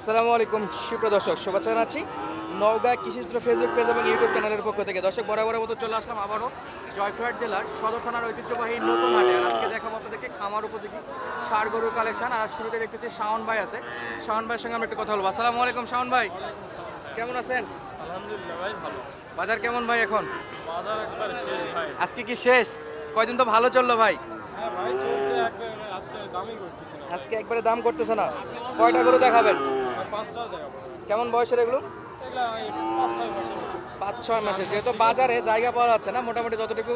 আসসালামু আলাইকুম সুপ্রিয় দর্শক শুভেচ্ছা জানাচ্ছি। নওগাঁ কৃষিচিত্র ফেসবুক পেজ এবং ইউটিউব চ্যানেলের পক্ষ থেকে। দর্শক বরাবরের মতো চলে আসলাম আবারও জয়ফ্রহাট জেলার সদর থানার ঐতিহ্যবাহী নতুন হাটে। আর আজকে দেখাবো আপনাদেরকে খামার উপযোগী সার গরুর কালেকশন আর শুরুতে দেখতেছি শাওন ভাই আছে। শাওন ভাইয়ের সঙ্গে আমরা একটু কথা বলব। আসসালামু আলাইকুম শাওন ভাই। কেমন আছেন? আলহামদুলিল্লাহ ভাই ভালো। বাজার কেমন ভাই এখন? বাজার একবারে শেষ ভাই। আজকে কি শেষ? কয়দিন তো ভালো চলল ভাই। হ্যাঁ ভাই চলছে একবারে। আজকে দামই করতেছে না। আজকে একবারে দাম করতেছে না। কয়টা গরু দেখাবেন? কেমন বয়সের এগুলো? পাঁচ ছয় মাসের মাসে যেহেতু বাজারে জায়গা পাওয়া যাচ্ছে না মোটামুটি যতটুকু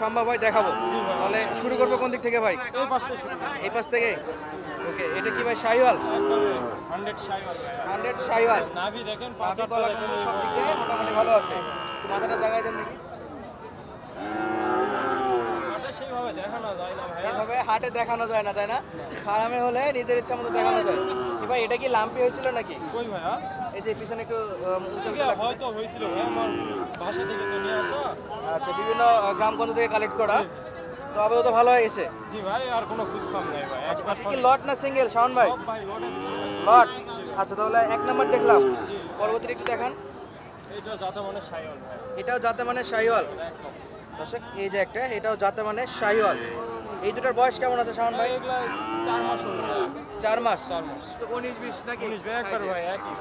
সম্ভব হয় দেখাবো। তাহলে শুরু করব কোন দিক থেকে ভাই? এই পাশ থেকে ওকে এটা কি ভাই শাহিওয়াল? হান্ড্রেড শাহিওয়াল নাভি দেখেন সব দিক দিয়ে মোটামুটি ভালো আছে। মাথাটা জায়গায় দেন দেখি। ওটা দেখানো যায় না এইভাবে হাটে দেখানো যায় না তাই না? ফার্মে হলে নিজের ইচ্ছা মতো দেখানো যায়। ভাই এটা কি লাম্পি হয়েছিল নাকি? কই ভাইয়া? এই যে পিছনে একটু উঁচু লাগছে। হয়তো হয়েছিল ভাই আমার বাসা থেকে তো নিয়ে আসা। আচ্ছা বিভিন্ন গ্রামগঞ্জ থেকে কালেক্ট করা। তো আপাতত ভালো হয়ে গেছে? জি ভাই আর কোনো খুব কম নাই ভাই। আচ্ছা আজকে কি লট না সিঙ্গেল শাওন ভাই? লট আচ্ছা তাহলে এক নাম্বার দেখলাম। জি পরবর্তী একটু দেখান। এইটা যাতে মানে ভাই। এটাও জাতে মানে শাহিওয়াল দর্শক এই যে একটা এটাও জাতে মানে শাহিওয়াল এই দুটার বয়স কেমন আছে শাওন ভাই? চার মাস হলো। চার মাস? চার মাস। তো উনিশ বিশ নাকি? উনিশ ভাই একবার ভাই একই।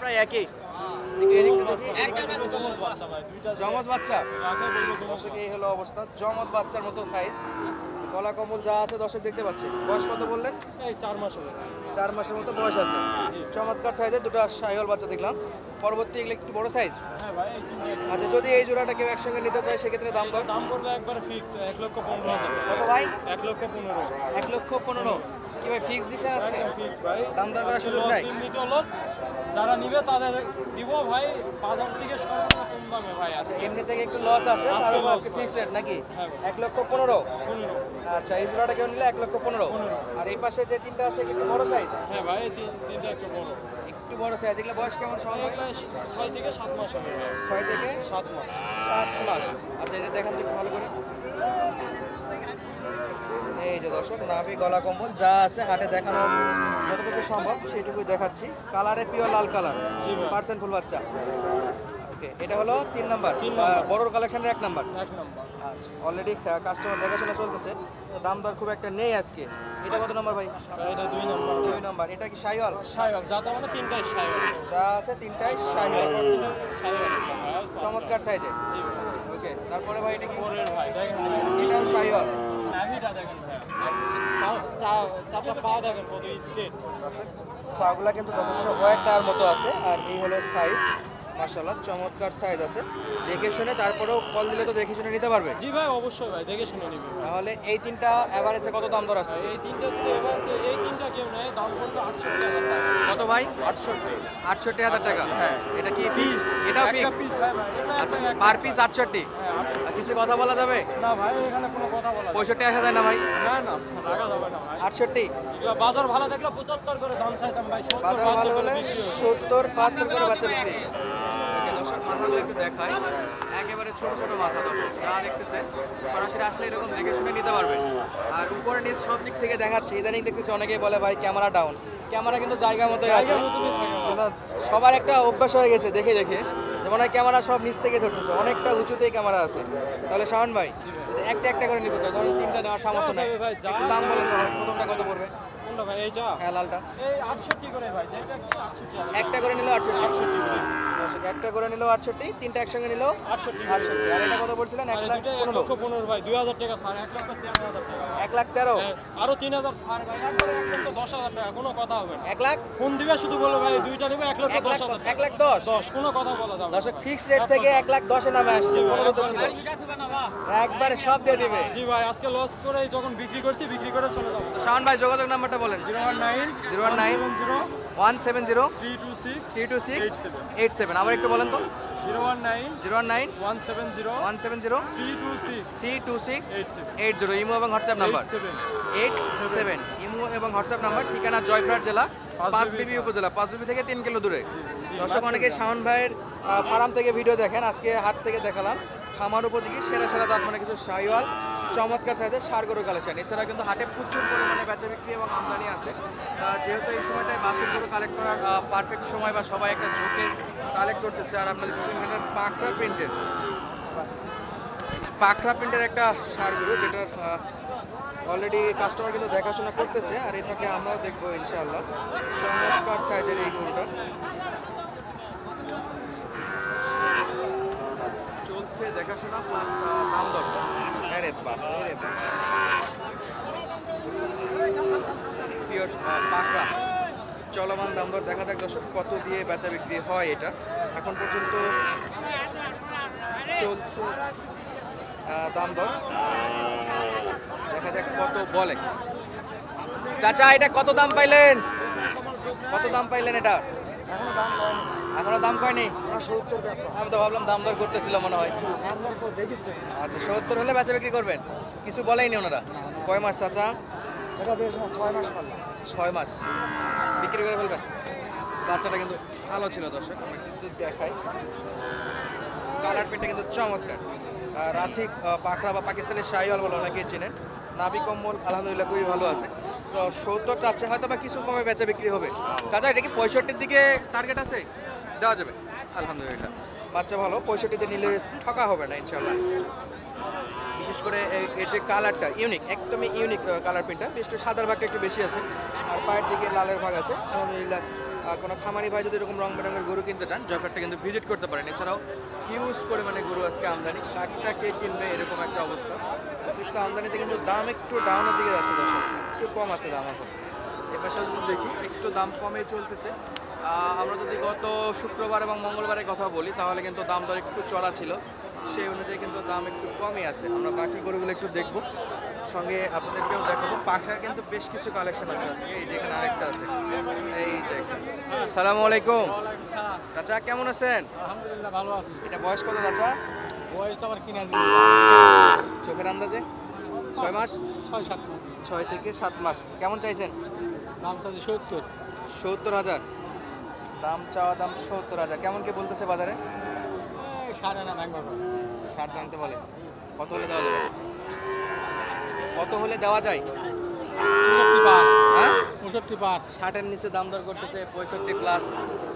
প্রায় একই। জমজ বাচ্চা জমজ বাচ্চা? এই হলো অবস্থা। জমজ বাচ্চার মতো সাইজ গলা কমল যা আছে দর্শক দেখতে পাচ্ছে। বয়স কত বললেন? এই চার মাস হবে। চার মাসের মতো বয়স আছে। চমৎকার সাইজের দুটো সাইহল বাচ্চা দেখলাম। পরবর্তী এগুলো একটু বড় সাইজ হ্যাঁ আচ্ছা যদি এই জোড়াটা কেউ একসঙ্গে নিতে চায় সেক্ষেত্রে দাম কত দাম করবে একবার ফিক্স এক লক্ষ পনেরো হাজার। কত ভাই? এক লক্ষ পনেরো এক লক্ষ পনেরো। কি ভাই ফিক্স দিচ্ছেন আজকে ফিক্স ভাই। দাম দর করার সুযোগ লস নাই? এমনিতেও লস যারা নিবে তাদের দিব ভাই। বাজার থেকে সর্বনিম্ন কম দামে ভাই আছে এমনি থেকে একটু লস আছে তার উপর আজকে ফিক্স রেট নাকি? হ্যাঁ এক লক্ষ পনেরো? আচ্ছা এই জোড়াটা কেউ নিলে এক লক্ষ পনেরো। আর এই পাশে যে তিনটা আছে একটু বড় সাইজ হ্যাঁ ভাই তিনটা একটু বড়। একটু বড় সাইজ এগুলো বয়স কেমন সময় ছয় থেকে সাত মাস হবে। ছয় থেকে সাত মাস। সাত মাস। আচ্ছা এটা দেখান একটু ভালো করে। এই যে দর্শক নাভি গলা কম্বল যা আছে হাটে দেখানো যতটুকু সম্ভব সেটুকুই দেখাচ্ছি। কালারে পিওর লাল কালার পার্সেন্ট ফুল বাচ্চা। ওকে এটা হলো তিন নাম্বার বড়োর কালেকশনের এক নাম্বার। আচ্ছা অলরেডি কাস্টমার দেখাশোনা চলতেছে তো দাম দর খুব একটা নেই আজকে। এটা কত নাম্বার ভাই? এটা দুই নম্বর। দুই নাম্বার। এটা কি শাহিওয়াল সাইবাগ যাতে মানে তিনটাই সাইবাগ যা আছে তিনটাই সাইবাগ চমৎকার সাইজে জি ওকে তারপরে ভাই এটা কি? ভাই দেখেন। এটাও শাহিওয়াল নাভিটা দেখেন ভাই পা- চা- চাপটা কত স্ট্রেট পাগুলা কিন্তু যথেষ্ট ওয়েট দেওয়ার মতো আছে আর এই হলো সাইজ মাশাল্লাহ চমৎকার সাইজ আছে। দেখে শুনে তারপরেও কল দিলে তো দেখে শুনে নিতে পারবে। জি ভাই অবশ্যই ভাই দেখে শুনে নিবে। তাহলে এই তিনটা অ্যাভারেজে কত দাম দর আসছে? এই তিনটা যদি আছে- এই তিনটা কেউ নেয় দাম আটষট্টি হাজার টাকা। কত ভাই? আটষট্টি। আটষট্টি হাজার টাকা। হ্যাঁ। এটা কি ফিক্স ফিক্স পিস ভাই ভাই আচ্ছা পার পিস আটষট্টি। হ্যাঁ, 68 আর কিছু কথা বলা যাবে? না ভাই এখানে কোনো কথা বলা পঁয়ষট্টি আসা যায় না ভাই? না। না যাবে না ভাই। আটষট্টি? বাজার ভালো থাকলে পঁচাত্তর করে দাম চাইতাম ভাই বাজার ভালো হলে। সত্তর বাহাত্তর করে বাচ্চা বিক্রি। দর্শক মাথাগুলো একটু দেখায় একেবারে ছোট ছোট মাথা দর্শক যা দেখতেছেন সরাসরি আসলে এরকম দেখে শুনে নিতে পারবে। আর উপরে নিচ সব দিক থেকে দেখাচ্ছি ইদানিং দেখতেছি অনেকেই বলে ভাই ক্যামেরা ডাউন ক্যামেরা কিন্তু জায়গা মতোই আছে। সবার একটা অভ্যাস হয়ে গেছে দেখে দেখে। হয় ক্যামেরা সব নিচ থেকে ধরতেছে অনেকটা উঁচুতেই ক্যামেরা আছে। তাহলে শাওন ভাই একটা একটা করে নিতে চাই ধরুন তিনটা নেওয়ার সামর্থ্য নাই। দাম বলে বলেন প্রথমটা কত পড়বে? হ্যাঁ লালটা। একটা করে নিল আটষট্টি। আটষট্টি করে। দর্শক একটা করে নিলেও আটষট্টি তিনটা একসঙ্গে নিলেও আটষট্টি। আটষট্টি। আর এটা কত পড়ছিলেন এক লাখ পনেরো। পনেরো ভাই দুই হাজার টাকা এক লক্ষ তেরো হাজার টাকা। এক লাখ তেরো? হ্যাঁ, আরও তিন হাজার ভাই দশ হাজার টাকা কোনো কথা হবে না। এক লাখ? ফোন দিবে শুধু বলব ভাই দুইটা নিবে এক দশ লাখ হাজার এক লাখ দশ? দশ কোনো কথা বলা যাবে দর্শক ফিক্স রেট থেকে এক লাখ দশে নামে আসছে পনেরো তো ছিল। একবারে সব দিয়ে দিবে। জি ভাই আজকে লস করে যখন বিক্রি করছি বিক্রি করে চলে যাব। শাওন ভাই যোগাযোগ নাম্বারটা বলেন। Zero one nine 019 zero one seven zero three two six three two six 87 eight seven. আবার একটু বলেন তো। Zero one nine zero one nine one seven zero one seven zero three two six three two six eight zero. Imo এবং WhatsApp number. Eight seven imo এবং WhatsApp number. ঠিকানা জয়ফ্রহাট জেলা পাঁচবিবি পাঁচবিবি উপজেলা। পাঁচবিবি থেকে তিন কিলো দূরে। দর্শক অনেকে। শাওন ভাইয়ের ফার্ম থেকে ভিডিও দেখেন। আজকে হাট থেকে দেখালাম। খামার উপযোগী সেরা সেরা জাত মানে কিছু শাহিওয়াল। চমৎকার সাইজের সার গরু কালেকশন। এছাড়া কিন্তু হাটে প্রচুর পরিমাণে বেচা বিক্রি এবং আমদানি আছে। যেহেতু এই সময়টায় বাসের গরু কালেক্ট করার পারফেক্ট সময় বা সবাই একটা ঝুঁকে কালেক্ট করতেছে, আর আপনাদের এখানে পাকড়া প্রিন্টের পাকড়া প্রিন্টের একটা সার গরু যেটা অলরেডি কাস্টমার কিন্তু দেখাশোনা করতেছে, আর এই ফাঁকে আমরাও দেখব ইনশাআল্লাহ। চমৎকার সাইজের এই গরুটা। চলছে দেখাশোনা প্লাস দাম দর চলমান দাম দর দেখা যাক দর্শক কত দিয়ে বেচা বিক্রি হয় এটা। এখন পর্যন্ত দাম দর। দেখা যাক কত বলে। চাচা, এটা কত দাম পাইলেন? কত দাম পাইলেন এটা? এখনও দাম এখনও দাম কয়নি? সত্তর আমি তো ভাবলাম দাম দর করতেছিল মনে হয়। আচ্ছা সত্তর হলে বেচা বিক্রি করবেন? কিছু বলেইনি ওনারা? কয় মাস চাচা? এটা বেশ ছয় মাস ছয় মাস। বিক্রি করে ফেলবেন? বাচ্চাটা কিন্তু ভালো ছিল দর্শক কিন্তু দেখাই। কালার প্রিন্টটা কিন্তু চমৎকার। রাথিক পাখরা বা পাকিস্তানের শাহিওয়াল বলে অনেকেই চেনেন। নাবি কম্বল আলহামদুলিল্লাহ খুবই ভালো আছে। তো সত্তর চাচ্ছে হয়তো বা কিছু কমে বেচা বিক্রি হবে। চাচা এটা কি পঁয়ষট্টির দিকে টার্গেট আছে? দেওয়া যাবে। আলহামদুলিল্লাহ। বাচ্চা ভালো, পঁয়ষট্টিতে নিলে ঠকা হবে না ইনশাল্লাহ বিশেষ করে এর যে কালারটা ইউনিক একদমই ইউনিক কালার প্রিন্টটা বিশেষ করে সাদার ভাগটা একটু বেশি আছে, আর পায়ের দিকে লালের ভাগ আছে। আলহামদুলিল্লাহ কোনো খামারি ভাই যদি এরকম রং বেরঙের গরু কিনতে চান, জয়ফারটা কিন্তু ভিজিট করতে পারেন। এছাড়াও হিউজ পরিমাণে গরু আজকে আমদানি। কাঠটা কে কিনবে, এরকম একটা অবস্থা। অতিরিক্ত আমদানিতে কিন্তু দাম একটু ডাউনের দিকে যাচ্ছে, দর্শক। একটু কম আছে দাম এখন। এপাশে যদি দেখি দাম কমে চলতেছে। আমরা যদি গত শুক্রবার এবং মঙ্গলবারের কথা বলি তাহলে কিন্তু দাম দর একটু চড়া ছিল। সেই অনুযায়ী কিন্তু দাম একটু কমই আছে। আমরা বাকি গরুগুলো একটু দেখব। সঙ্গে আপনাদেরকেও দেখাবো। পাখার কিন্তু বেশ কিছু কালেকশন আছে আজকে। এই যে এখানে আরেকটা আছে। এই যে সালামু আলাইকুম। চাচা কেমন আছেন? আলহামদুলিল্লাহ ভালো আছি। এটা বয়স কত চাচা? বয়স তো আমার কিনা চোখের আন্দাজে? ছয় মাস? ছয় সাত মাস। ছয় থেকে সাত মাস। কেমন চাইছেন? দাম চাচ্ছি সত্তর। সত্তর হাজার। দাম চাওয়া দাম সত্তর হাজার। কেমন কি বলতেছে বাজারে? ষাট ভাঙতে বলে। কত হলে দেওয়া যাবে? কত হলে দেওয়া যায়? হ্যাঁ? পঁয়ষট্টি পার। ষাটের নিচে দাম দর করতেছে পঁয়ষট্টি প্লাস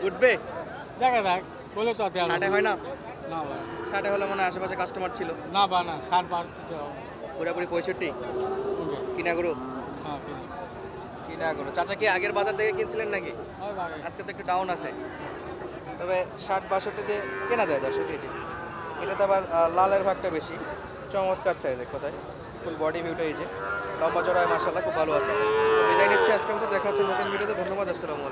উঠবে? দেখা যাক বলে তো ষাটে হয় না? না ষাটে হলে মনে হয় আশেপাশে কাস্টমার ছিল। না বা না ষাট বার পুরোপুরি পঁয়ষট্টি? কিনা গরু। কিনা গরু চাচা কি আগের বাজার থেকে কিনছিলেন নাকি? আজকে তো একটু ডাউন আছে। তবে ষাট বাষট্টিতে কেনা যায় দশ কেজি যে। এটাতে আবার লালের ভাগটা বেশি। চমৎকার সাইজ এক কথায় ফুল বডি ভিউটা এই যে। লম্বা চড়ায় মাসাল্লাহ খুব ভালো আছে। বিদায় নিচ্ছি আজকে তো দেখা হচ্ছে নতুন ভিডিওতে ধন্যবাদ আসসালামু আলাইকুম।